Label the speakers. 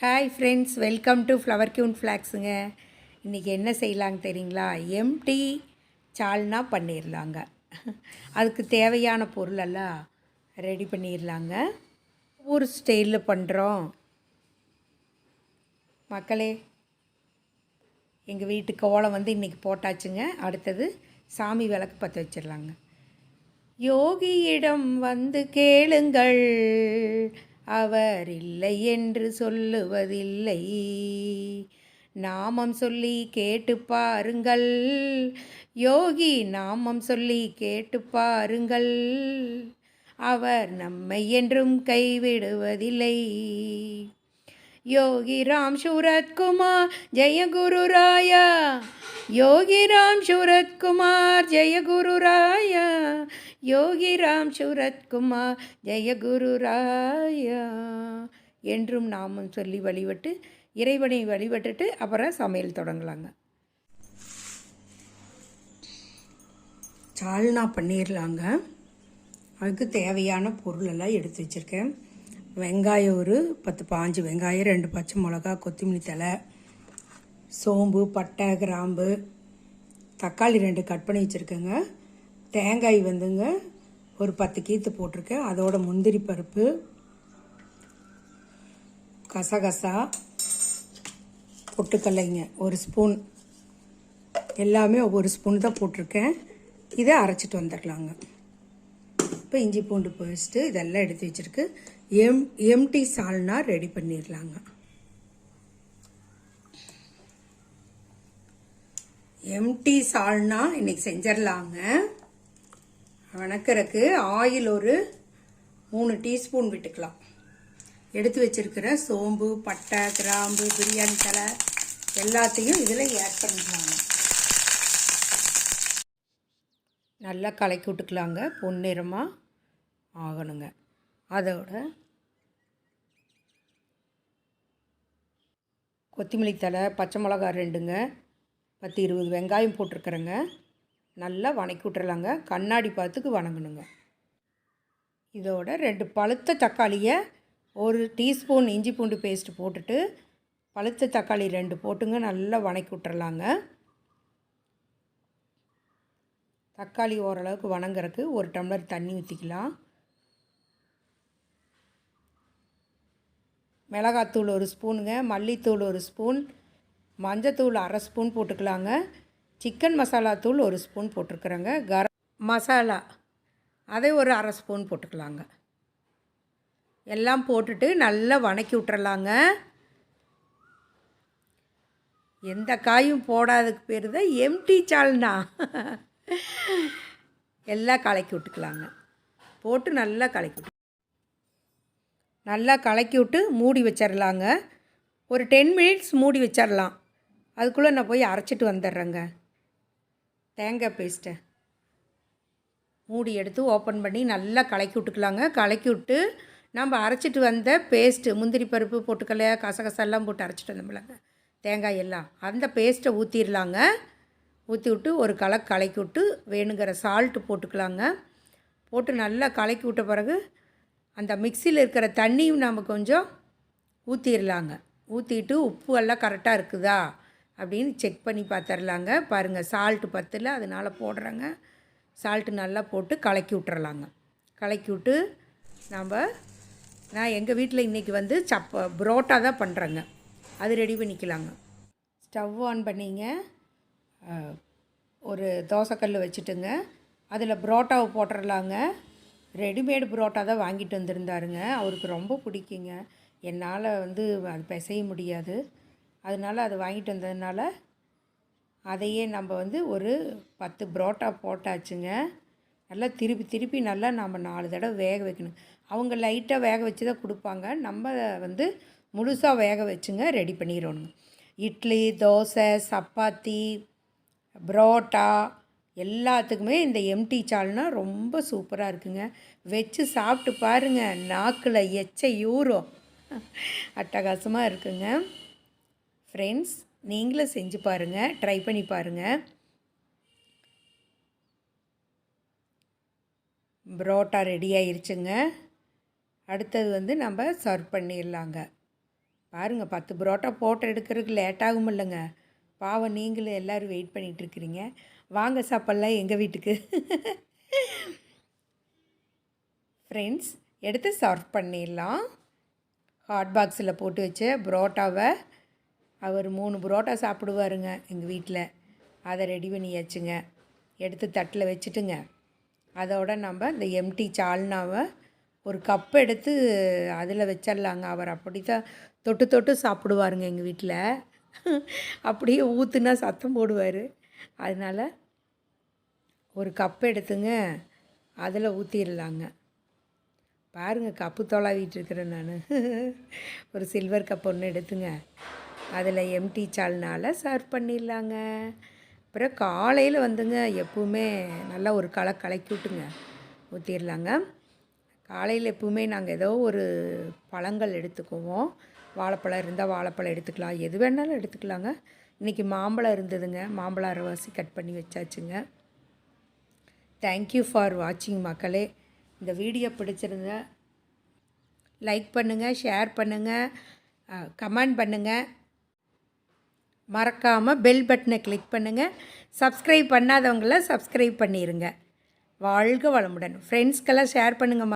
Speaker 1: Hi friends welcome to flower queen ஃப்ளாக்ஸுங்க இன்றைக்கி என்ன செய்யலாங்க தெரியுங்களா? எம்டி சால்னா பண்ணிடலாங்க அதுக்கு தேவையான பொருளெல்லாம் ரெடி பண்ணிடலாங்க ஊர் ஸ்டைலில் பண்ணுறோம் மக்களே எங்கள் வீட்டு கோலம் வந்து இன்றைக்கி போட்டாச்சுங்க. அடுத்தது சாமி விளக்கு பற்ற வச்சிடலாங்க யோகியிடம் வந்து கேளுங்கள். அவர் இல்லை என்று சொல்லுவதில்லை. நாமம் சொல்லி கேட்டு பாருங்கள். யோகி நாமம் சொல்லி கேட்டு பாருங்கள். அவர் நம்மை என்றும் கைவிடுவதில்லை. யோகி ராம் சூரத்குமார் ஜெயகுரு ராயா. யோகி ராம் சூரத்குமார் ஜெயகுரு ராயா. யோகி ராம் சூரத்குமார் ஜெய குரு ராயா என்றும் நாமும் சொல்லி வழிபட்டு இறைவனை வழிபட்டுட்டு அப்புறம் சமையல் தொடங்கலாங்க. சால்னா பண்ணிடலாங்க அதுக்கு தேவையான பொருளெல்லாம் எடுத்து வச்சுருக்கேன். வெங்காயம் ஒரு பத்து பாஞ்சு வெங்காயம் ரெண்டு பச்சை மிளகா கொத்தமல்லி தழை சோம்பு பட்டை கிராம்பு தக்காளி ரெண்டு கட் பண்ணி வச்சுருக்கேங்க. தேங்காய் வந்துங்க. ஒரு பத்து கீத்து போட்டிருக்கேன். அதோட முந்திரி பருப்பு. கசகசா. பொட்டுக்கல்லைங்க. ஒரு ஸ்பூன். எல்லாமே ஒவ்வொரு ஸ்பூன் தான் போட்டிருக்கேன். இதை அரைச்சிட்டு வந்துடலாங்க. இப்போ இஞ்சி பூண்டு பேஸ்ட்டு இதெல்லாம் எடுத்து வச்சுருக்கு. எம் எம்டி சால்னா ரெடி பண்ணிடலாங்க. எம்டி சால்னா இன்னைக்கு செஞ்சிடலாங்க. வணக்கறக்கு. ஆயில் ஒரு மூணு டீஸ்பூன் விட்டுக்கலாம். எடுத்து வச்சிருக்கிற சோம்பு பட்டை கிராம்பு பிரியாணி தலை எல்லாத்தையும் இதில் ஆட் பண்ணிக்கலாங்க. நல்லா கலக்கி விட்டுக்கலாங்க. பொன்னிறமாக ஆகணுங்க. அதோட கொத்தமல்லி தழை பச்சை மிளகா ரெண்டுங்க பத்து இருபது வெங்காயம் போட்டிருக்கிறேங்க. நல்லா வணக்கி விட்றலாங்க கண்ணாடி பார்த்துக்கு வணங்கணுங்க. இதோட ரெண்டு பழுத்த தக்காளியை ஒரு டீஸ்பூன் இஞ்சி பூண்டு பேஸ்ட் போட்டுட்டு பழுத்த தக்காளி ரெண்டு போட்டுங்க. நல்லா வணக்கி விட்றலாங்க தக்காளி ஓரளவுக்கு வணங்குறக்கு ஒரு டம்ளர் தண்ணி ஊற்றிக்கலாம் மிளகாத்தூள் ஒரு ஸ்பூனுங்க. மல்லித்தூள் ஒரு ஸ்பூன். மஞ்சத்தூள் அரை ஸ்பூன் போட்டுக்கலாங்க. சிக்கன் மசாலா தூள் ஒரு ஸ்பூன் போட்டிருக்குறேங்க. கர மசாலா அதை ஒரு அரை ஸ்பூன் போட்டுக்கலாங்க. எல்லாம் போட்டுட்டு நல்லா வணக்கி விட்டுறலாங்க. எந்த காயும் போடாததுக்கு பேர் தான் எம்டி சால்னா எல்லாம் கலக்கி விட்டுக்கலாங்க. போட்டு நல்லா கலக்கி விட்டு நல்லா கலக்கி விட்டு மூடி வச்சிடலாங்க ஒரு டென் மினிட்ஸ் மூடி வச்சிடலாம் அதுக்குள்ளே நான் போய் அரைச்சிட்டு வந்துடுறேங்க. தேங்காய் பேஸ்ட்டை மூடி எடுத்து ஓப்பன் பண்ணி நல்லா கலக்கி விட்டுக்கலாங்க. கலக்கி விட்டு நம்ம அரைச்சிட்டு வந்த பேஸ்ட்டு முந்திரி பருப்பு பொட்டுக்கல்ல கசகசெல்லாம் போட்டு அரைச்சிட்டு வந்தோம்லங்க தேங்காய் எல்லாம் அந்த பேஸ்ட்டை ஊற்றிடலாங்க ஊற்றி விட்டு ஒரு கலக்கு கலக்கி விட்டு வேணுங்கிற சால்ட்டு போட்டுக்கலாங்க. போட்டு நல்லா கலக்கி விட்ட பிறகு அந்த மிக்சியில் இருக்கிற தண்ணியும் நம்ம கொஞ்சம் ஊற்றிடலாங்க ஊற்றிட்டு உப்பு எல்லாம் கரெக்டாக இருக்குதா? அப்படின்னு செக் பண்ணி பார்த்துர்லாங்க பாருங்கள் சால்ட்டு பத்தில் அதனால் போடுறாங்க. சால்ட்டு நல்லா போட்டு கலக்கி விட்டுறலாங்க. கலக்கி விட்டு நம்ம நான் எங்கள் வீட்டில் இன்றைக்கி வந்து சப்ப புரோட்டா தான் பண்ணுறேங்க அது ரெடி பண்ணிக்கலாங்க. ஸ்டவ் ஆன் பண்ணிங்க. ஒரு தோசைக்கல் வச்சுட்டுங்க. அதில் புரோட்டாவை போட்டுடலாங்க ரெடிமேடு புரோட்டா தான் வாங்கிட்டு வந்திருந்தாருங்க. அவருக்கு ரொம்ப பிடிக்குங்க. என்னால் வந்து அது பிசைய முடியாது. அதனால் அது வாங்கிட்டு வந்ததுனால அதையே நம்ம வந்து ஒரு பத்து புரோட்டா போட்டாச்சுங்க. நல்லா திருப்பி திருப்பி நல்லா நம்ம நாலு தடவை வேக வைக்கணும். அவங்க லைட்டாக வேக வச்சு தான் கொடுப்பாங்க. நம்ம வந்து முழுசாக வேக வச்சுங்க ரெடி பண்ணிடணுங்க. இட்லி தோசை சப்பாத்தி புரோட்டா எல்லாத்துக்குமே இந்த எம்டி சால்னா ரொம்ப சூப்பராக இருக்குங்க. வச்சு சாப்பிட்டு பாருங்கள் நாக்கில் எச்ச யூரும் அட்டகாசமாக இருக்குங்க. ஃப்ரெண்ட்ஸ் நீங்களும் செஞ்சு பாருங்கள் ட்ரை பண்ணி பாருங்கள் புரோட்டா ரெடி ஆயிருச்சுங்க. அடுத்தது வந்து நம்ம சர்வ் பண்ணிடலாங்க. பாருங்கள் பத்து புரோட்டா போட்டு எடுக்கிறதுக்கு லேட் ஆகும் இல்லைங்க. பாவம் நீங்களும் எல்லோரும் வெயிட் பண்ணிகிட்ருக்கிறீங்க வாங்க சாப்பிட்லாம் எங்கள் வீட்டுக்கு. ஃப்ரெண்ட்ஸ் எடுத்து சர்வ் பண்ணிடலாம். ஹாட் பாக்ஸில் போட்டு வச்ச புரோட்டாவை அவர் மூணு புரோட்டா சாப்பிடுவாருங்க எங்கள் வீட்டில் அதை ரெடி பண்ணியாச்சுங்க. எடுத்து தட்டில் வச்சுட்டுங்க. அதோட நம்ம இந்த எம்டி சால்னாவை ஒரு கப் எடுத்து அதில் வச்சிடலாங்க. அவர் அப்படி தான் தொட்டு தொட்டு சாப்பிடுவாருங்க எங்கள் வீட்டில் அப்படியே ஊற்றுனா சத்தம் போடுவார். அதனால் ஒரு கப் எடுத்துங்க. அதில் ஊற்றிடலாங்க பாருங்கள் கப்பு தொலாவிட்டு இருக்கிறேன் நான். ஒரு சில்வர் கப் ஒன்று எடுத்துங்க. அதில் எம்டி சால்னால் சர்வ் பண்ணிடலாங்க. அப்புறம் காலையில் வந்துங்க எப்பவுமே நல்லா ஒரு களை கலக்கி விட்டுங்க ஊற்றிடலாங்க காலையில் எப்பவுமே நாங்கள் ஏதோ ஒரு பழங்கள் எடுத்துக்குவோம். வாழைப்பழம் இருந்தால் வாழைப்பழம் எடுத்துக்கலாம். எது வேணாலும் எடுத்துக்கலாங்க. இன்றைக்கி மாம்பழம் இருந்ததுங்க. மாம்பழம் அரைவாசி கட் பண்ணி வச்சாச்சுங்க. தேங்க்யூ ஃபார் வாட்சிங் மக்களே. இந்த வீடியோ பிடிச்சிருந்த லைக் பண்ணுங்கள் ஷேர் பண்ணுங்கள் கமெண்ட் பண்ணுங்கள் மறக்காமல் பெல் பட்டனை கிளிக் பண்ணுங்கள் சப்ஸ்கிரைப் பண்ணாதவங்கள சப்ஸ்கிரைப் பண்ணிடுங்க வாழ்க வளமுடன். ஃப்ரெண்ட்ஸ்க்கெல்லாம் ஷேர் பண்ணுங்கள்